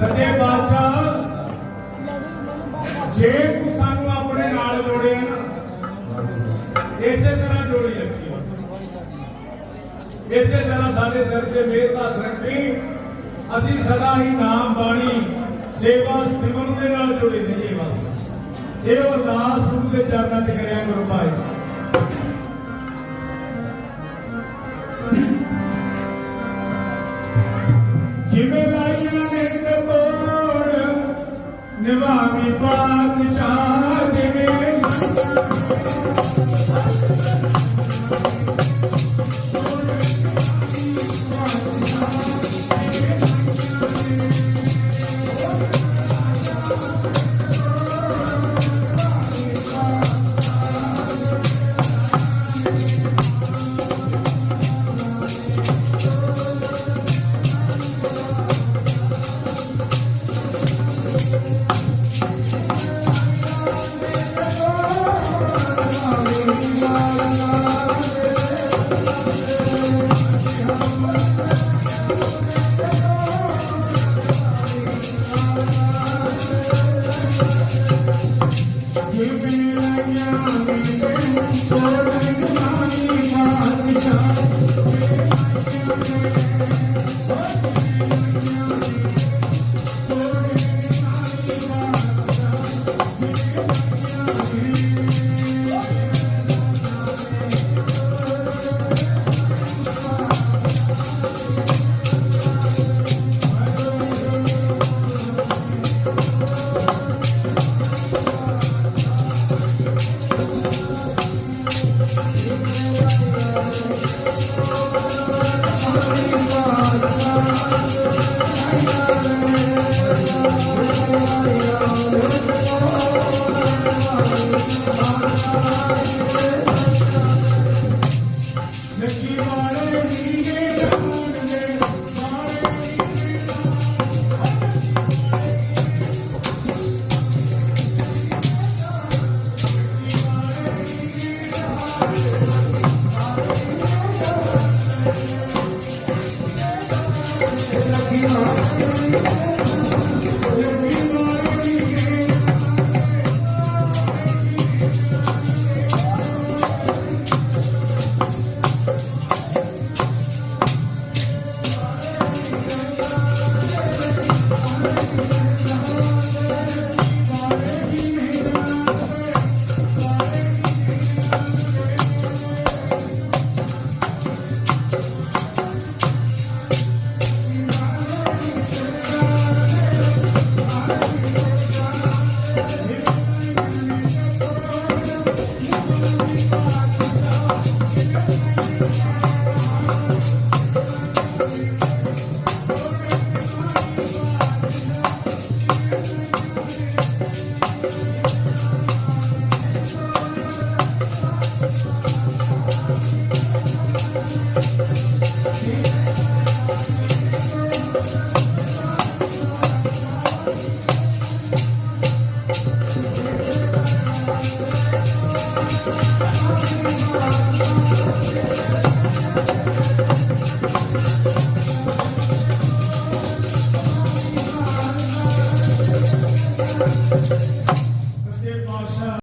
ਸੱਚੇ ਬਾਦਸ਼ਾਹ ਜੇ ਤੂੰ ਸਾਨੂੰ ਆਪਣੇ ਨਾਲ ਜੋੜਿਆ ਨਾ, ਇਸੇ ਤਰ੍ਹਾਂ ਜੋੜੀ ਰੱਖੀ। ਇਸੇ ਤਰ੍ਹਾਂ ਸਾਡੇ ਸਿਰ ਤੇ ਮਿਹਰ ਹੱਥ ਰੱਖੀ। ਅਸੀਂ ਸਦਾ ਹੀ ਨਾਮ ਬਾਣੀ, ਸੇਵਾ ਸਿਮਰਨ ਦੇ ਨਾਲ ਜੁੜੇ ਰਹੀਏ ਬਸ। ਇਹ ਅਰਦਾਸ ਗੁਰੂ ਦੇ ਚਰਨਾਂ 'ਚ ਕਰਿਆ निभामि पाप चाह